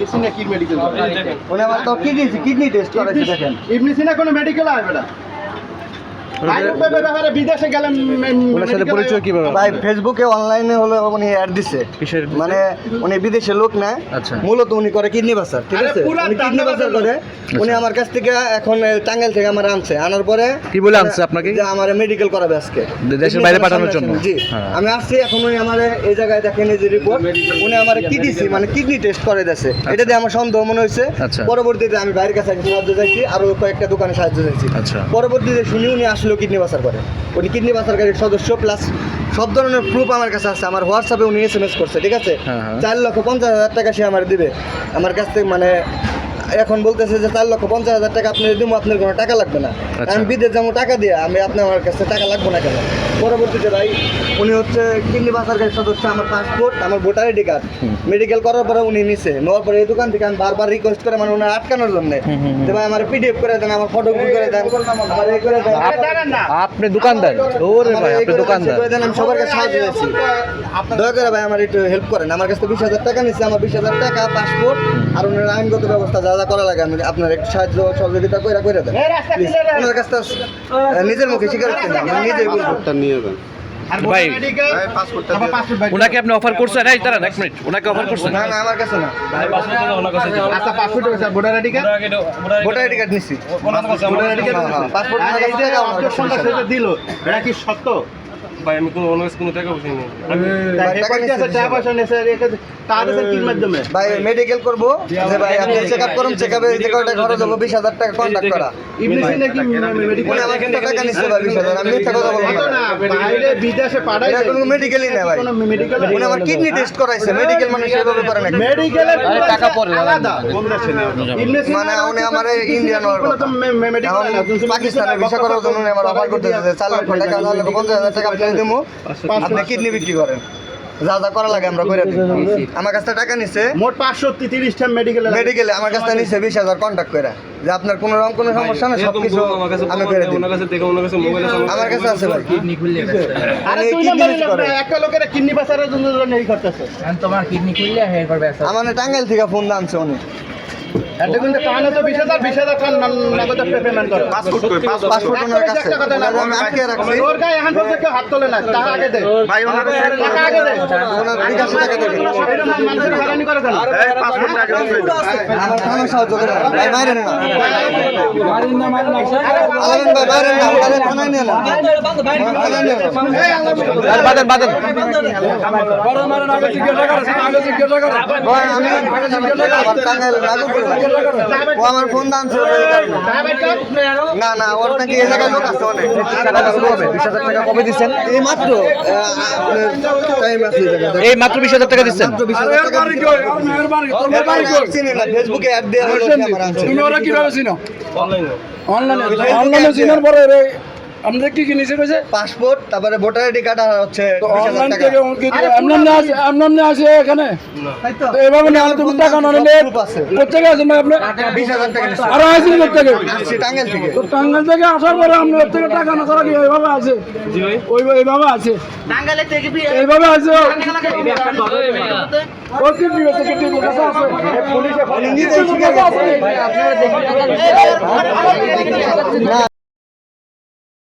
ইবনে না কি medical one আমার তো কিডনি কিডনি টেস্ট করাইছে দেখেন। ইবনে সিনা কোনো মেডিকেল আসবে না। বিদেশে গেলে ওনার সাথে পরিচয় কীভাবে ভাই ফেসবুকে অনলাইনে হলো উনি অ্যাড দিছে। কিসের মানে উনি বিদেশে লোক না আচ্ছা। মূলত উনি করে কিডনি বাসার ঠিক আছে? উনি কিডনি বাসার করে। উনি আমার কাছ থেকে এখন এ, টাঙ্গাইল থেকে আমার আনছে। আনার পরে কি বলে আনছে আপনাকে? যে আমার মেডিকেল করাবে আজকে। দেশের বাইরে পাঠানোর জন্য? জি। হ্যাঁ। আমি আসছি এখন উনি আমার এই জায়গায় দেখেন এই যে রিপোর্ট উনি আমার কিডিসি মানে কিডনি টেস্ট করে দিয়েছে এটা দিয়ে আমার সন্দেহ মনে হয়েছে। আচ্ছা। পরবর্তীতে আমি বাইরের কাছে সাহায্য চাইছি আরও কয়েকটা দোকানে সাহায্য চাইছি। আচ্ছা। পরবর্তীতে শুনি উনি আসলেও কিডনি বাসার করে। উনি কিডনি বাসার বাসারকারীর সদস্য প্লাস সব ধরনের প্রুফ আমার কাছে আছে। আমার হোয়াটসঅ্যাপে উনি এস এম এস করছে ঠিক আছে? হ্যাঁ, হ্যাঁ। চার লক্ষ পঞ্চাশ হাজার টাকা সে আমার দিবে। আমার কাছ থেকে মানে এখন বলতেছে যে চার লক্ষ পঞ্চাশ হাজার টাকা আপনি দিব আপনার কোনো টাকা লাগবে না। আচ্ছা। আমি বিদেশ যাব টাকা দিয়ে আমি আপনি আমার কাছে টাকা লাগবে না কেন? পরবর্তীতে ভাই উনি হচ্ছে কিডনি বাসারকারীর সদস্য আমার পাসপোর্ট আমার ভোটার আইডি কার্ড মেডিকেল করার পরে উনি নিছে। নেওয়ার পরে এই দোকান থেকে আমি বারবার রিকোয়েস্ট করে মানে উনি আটকানোর জন্য। যে ভাই আমার পিডিএফ করে দেন আমার ফটোকপি করে দেন আমার এই করে দেন। আপনি দোকানদার। ওরে আমার ভাই আপনি দোকানদার। করে দেন, আমি সবার কাছে সাহায্য চাইছি। দয়া করে ভাই আমার একটু হেল্প করেন। আমার কাছে বিশ হাজার টাকা নিচ্ছে আমার বিশ হাজার টাকা পাসপোর্ট আর ওনার আইনগত ব্যবস্থা যা যা করা লাগে আমি আপনার একটু সাহায্য সহযোগিতা করে করে দেন। ওনার কাছে তো, নিজের মুখে স্বীকার করতে না আমি নিজেই বলব আর ভাই, ওনাকে আপনি অফার করছেন? এই দাঁড়ান এক মিনিট ওনাকে অফার করছেন? না না আমার কাছে না। আচ্ছা passport sir voter ID card voter ID card নিচ্ছি ভোটার আইডি কার্ড হ্যাঁ, হ্যাঁ, পাসপোর্ট আর এই যে অবজেকশনটা সেটা দিল এটা কি সত্য? ভাই আমি কোনো কোনো টাকা পয়সা নেই। ভাই মেডিকেল করব? যে ভাই আপনি চেক আপ করুন চেক আপে যে কয়টা খরচ হব বিশ হাজার টাকা কন্ট্যাক্ট করা। কিডনি টেস্ট করাইছে মেডিকেল মানে সেভাবে করে না। মেডিকেলের টাকা পরে আলাদা। ইবনে সিনা মানে উনি আমার ইন্ডিয়ান মেডিকেল ভিসা করার জন্য আমার অফার করতে চাইছে চার লক্ষ টাকা চার লক্ষ পঞ্চাশ হাজার টাকা দেবো। আপনি কিডনি বিক্রি করেন। যা যা করা লাগে আমরা করে দিই। আমার কাছ থেকে টাকা নিচ্ছে মোট পাঁচশো তিরিশটা মেডিকেল মেডিকেলে আমার কাছ থেকে নিচ্ছে বিশ হাজার কন্ট্যাক্ট করে যে আপনার কোনো রকম কোনো সমস্যা না সব কিছু আমার কাছে আমি করে দিই। ওনার কাছে দেখে ওনার কাছে মোবাইল আছে আমার কাছে আছে ভাই। আরে এই তুই kidney নাম্বারে করে। একটা লোকের কিডনি জন্য নেই করতেছে। তোমার কিডনি খুললে হেয়ার করবে আমার টাঙ্গাইল থেকে ফোন দামছে উনি। এটা কিন্তু টাকা তো বিশ হাজার বিশ হাজার টাকা নগদ পেমেন্ট করে পাসপোর্ট ওনার কাছে ওনাকে আমি আটকে রাখছি তোর গায়ে এখন পর্যন্ত কেউ হাত তোলে না টাকা আগে দে ভাই ওনার টাকা আগে দে ওনার বিকাশে টাকা দেবে মানুষের হয়রানি করে কেন আমার থানা সাহায্য করে ভাই মারেন না আলামিন ভাই মারেন না ওনারে থানায় নিয়ে না থানায় নিয়ে না আর বাদেন বাদেন ভাই আমি আমার টাঙ্গাইল লাগু করে ও আমার ফোন দামছে না না ওর নাকি এ জায়গায় লোক আছে অনেক। বিশ হাজার টাকা কবে দিচ্ছেন এই মাত্র এই মাত্র বিশ হাজার টাকা দিচ্ছেন? ফেসবুকে অ্যাড দেওয়া হলো অনলাইনে অনলাইনে চিনার পরে রে আমাদের কি কি নিচে কইছে? পাসপোর্ট তারপরে ভোটার আইডি কার্ড আর হচ্ছে অনলাইন টাকা। থেকে এমনি আসে এমনি আসে এখানে? তো। এভাবে না তুমি টাকা না নিলে Proof আছে। ভাই আপনি? বিশ হাজার টাকা নিচ্ছে। আরও আসেন টাঙ্গাইল থেকে। তো টাঙ্গাল থেকে আসার পরে আপনি ওর থেকে টাকা না করা কি এইভাবে আছে? ওই এইভাবে আছে। এইভাবে আছে ও। কি দিয়েছে কি দিয়েছে আছে। না